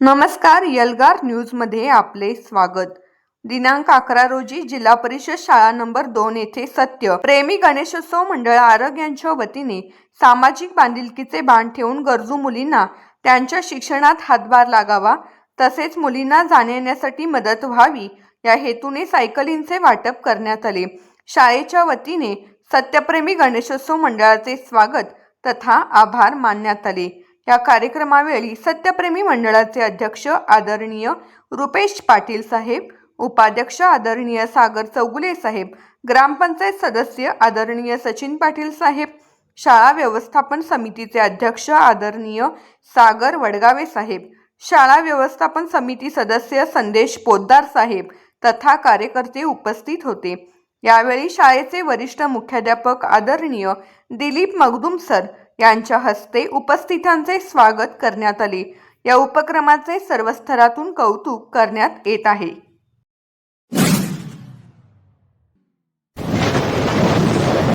नमस्कार यलगार न्यूजमध्ये आपले स्वागत. दिनांक अकरा रोजी जिल्हा परिषद शाळा नंबर दोन येथे सत्य. प्रेमी गणेशोत्सव मंडळ आरग यांच्या वतीने सामाजिक बांधिलकीचे बाण ठेवून गरजू मुलींना त्यांच्या शिक्षणात हातभार लागावा तसेच मुलींना जाण्यासाठी मदत व्हावी या हेतूने सायकलींचे वाटप करण्यात आले. शाळेच्या वतीने सत्यप्रेमी गणेशोत्सव मंडळाचे स्वागत तथा आभार मानण्यात आले. या कार्यक्रमावेळी सत्यप्रेमी मंडळाचे अध्यक्ष आदरणीय रुपेश पाटील साहेब उपाध्यक्ष आदरणीय सागर चौगुले साहेब ग्रामपंचायत सदस्य आदरणीय सचिन पाटील साहेब शाळा व्यवस्थापन समितीचे अध्यक्ष आदरणीय सागर वडगावे साहेब शाळा व्यवस्थापन समिती सदस्य संदेश पोद्दार साहेब तथा कार्यकर्ते उपस्थित होते. यावेळी शाळेचे वरिष्ठ मुख्याध्यापक आदरणीय दिलीप मगदुम सर यांच्या हस्ते उपस्थितांचे स्वागत करण्यात आले. या उपक्रमाचे सर्व स्तरातून कौतुक करण्यात येत आहे.